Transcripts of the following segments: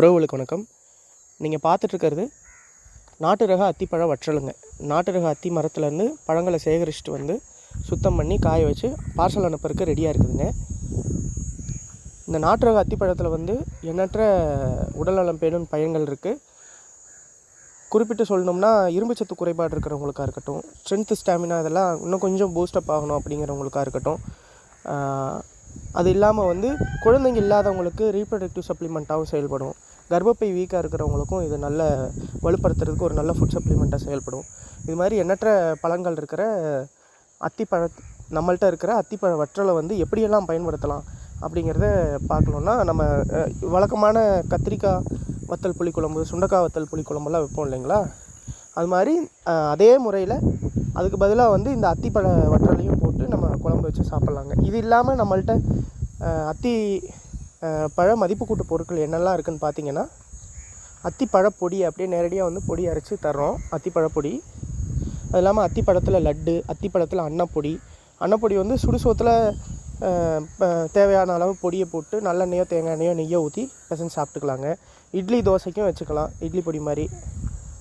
உறவுகளுக்கு வணக்கம். நீங்கள் பார்த்துட்ருக்கிறது நாட்டு ரக அத்திப்பழ வற்றலுங்க. நாட்டு ரக அத்தி மரத்துலேருந்து பழங்களை சேகரிச்சுட்டு வந்து சுத்தம் பண்ணி காய வச்சு பார்சல் அனுப்புறதுக்கு ரெடியாக இருக்குதுங்க. இந்த நாட்டு ரக அத்திப்பழத்தில் வந்து எண்ணற்ற உடல்நலம் பேணும் பயன்கள் இருக்குது குறிப்பிட்டு சொல்லணும்னா இரும்புச்சத்து குறைபாடு இருக்கிறவங்களுக்காக இருக்கட்டும் ஸ்ட்ரென்த்து ஸ்டாமினா இதெல்லாம் இன்னும் கொஞ்சம் பூஸ்டப் ஆகணும் அப்படிங்கிறவங்களுக்காக இருக்கட்டும் அது இல்லாமல் வந்து குழந்தைங்க இல்லாதவங்களுக்கு ரீப்ரடக்டிவ் சப்ளிமெண்ட்டாகவும் செயல்படும். கர்ப்பப்பை வீக்காக இருக்கிறவங்களுக்கும் இது நல்ல வலுப்படுத்துறதுக்கு ஒரு நல்ல ஃபுட் சப்ளிமெண்ட்டாக செயல்படும். இது மாதிரி எண்ணற்ற பழங்கள் இருக்கிற அத்திப்பழ நம்மள்கிட்ட இருக்கிற அத்திப்பழ வற்றலை வந்து எப்படியெல்லாம் பயன்படுத்தலாம் அப்படிங்கிறத பார்க்கணுன்னா நம்ம வழக்கமான கத்திரிக்காய் வத்தல் புளிக்குழம்பு சுண்டக்காய் வத்தல் புளிக்குழம்புலாம் வைப்போம் இல்லைங்களா? அது மாதிரி அதே முறையில் அதுக்கு பதிலாக வந்து இந்த அத்திப்பழ வற்றலையும் போட்டு நம்ம குழம்பு வச்சு சாப்பிட்லாங்க. இது இல்லாமல் நம்மள்கிட்ட அத்தி பழ மதிப்பு கூட்டு பொருட்கள் என்னெல்லாம் இருக்குதுன்னு பார்த்தீங்கன்னா அத்திப்பழ பொடி அப்படியே நேரடியாக வந்து பொடி அரைச்சி தர்றோம். அத்திப்பழப்பொடி அது இல்லாமல் அத்திப்பழத்தில் லட்டு அத்திப்பழத்தில் அன்னப்பொடி. அன்னப்பொடி வந்து சுடுசோத்தில் தேவையான அளவு பொடியை போட்டு நல்லெண்ணெயோ தேங்காய் எண்ணெயோ நெய்யோ ஊற்றி பிசைஞ்சு சாப்பிட்டுக்கலாங்க. இட்லி தோசைக்கும் வச்சுக்கலாம். இட்லி பொடி மாதிரி.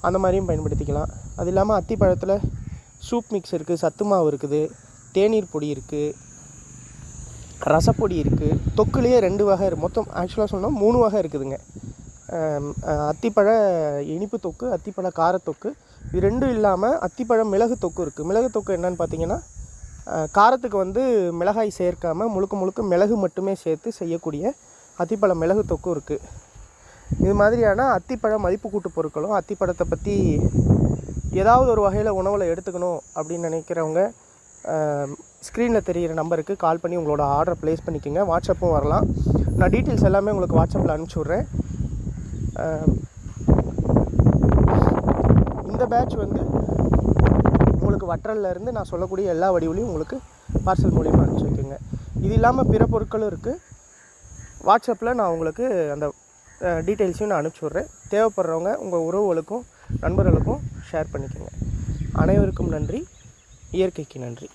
அந்த மாதிரியும் பயன்படுத்திக்கலாம். அது இல்லாமல் அத்திப்பழத்தில் சூப் மிக்ஸ் இருக்குது சத்து மாவு இருக்குது தேநீர் பொடி இருக்குது ரசப்பொடி இருக்குது தொக்குலேயே ரெண்டு வகை மொத்தம் ஆக்சுவலாக சொன்னால் மூணு வகை இருக்குதுங்க. அத்திப்பழ இனிப்பு தொக்கு அத்திப்பழ காரத்தொக்கு இது ரெண்டும் இல்லாமல் அத்திப்பழம் மிளகு தொக்கு இருக்குது மிளகு தொக்கு என்னன்னு பார்த்தீங்கன்னா காரத்துக்கு வந்து மிளகாய் சேர்க்காமல் முழுக்க முழுக்க மிளகு மட்டுமே சேர்த்து செய்யக்கூடிய அத்திப்பழம் மிளகு தொக்கும் இருக்குது இது மாதிரியான அத்திப்பழ மதிப்பு கூட்டு பொருட்களும் அத்திப்பழத்தை பற்றி ஏதாவது ஒரு வகையில் உணவில் எடுத்துக்கணும் அப்படின்னு நினைக்கிறவங்க ஸ்க்ரீனில் தெரிகிற நம்பருக்கு கால் பண்ணி உங்களோட ஆர்டரை ப்ளேஸ் பண்ணிக்கோங்க. வாட்ஸ்அப்பும் வரலாம். நான் டீட்டெயில்ஸ் எல்லாமே உங்களுக்கு வாட்ஸ்அப்பில் அனுப்பிச்சி விட்றேன் இந்த பேட்ச் வந்து உங்களுக்கு வற்றல்ல இருந்து நான் சொல்லக்கூடிய எல்லா வடிவிலையும் உங்களுக்கு பார்சல் மூலியமாக அனுப்பிச்சி வைக்குங்க. இது இல்லாமல் பிற பொருட்களும் இருக்குது வாட்ஸ்அப்பில் நான் உங்களுக்கு அந்த டீட்டெயில்ஸையும் நான் அனுப்பிச்சி விட்றேன் தேவைப்படுறவங்க உங்கள் உறவுகளுக்கும் நண்பர்களுக்கும் ஷேர் பண்ணிக்கோங்க. அனைவருக்கும் நன்றி. இயற்கைக்கு நன்றி.